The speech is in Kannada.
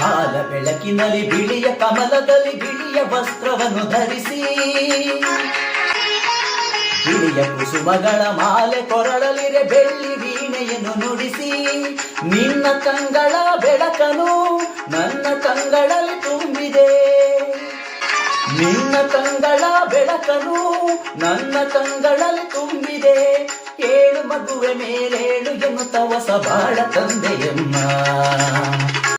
ಕಾಲ ಬೆಳಕಿನಲ್ಲಿ ಬಿಳಿಯ ಕಮಲದಲ್ಲಿ ಬಿಳಿಯ ವಸ್ತ್ರವನ್ನು ಧರಿಸಿ. ಬಿಳಿಯ ಕುಸುಮಗಳ ಮಾಲೆ ಕೊರಳಲಿರೆ ಬೆಳ್ಳಿ ವೀಣೆಯನ್ನು ನುಡಿಸಿ. ನಿನ್ನ ಕಂಗಳ ಬೆಳಕನು ನನ್ನ ಕಂಗಳಲ್ಲಿ ತುಂಬಿದೆ. ನಿನ್ನ ಕಂಗಳ ಬೆಳಕನು ನನ್ನ ಕಂಗಳಲ್ಲಿ ತುಂಬಿದೆ. ಏಳು ಮಗುವೆ ಮೇಲೇಳು ಎನ್ನುತ್ತವ ಸಬಾಳ ತಂದೆಯಮ್ಮ.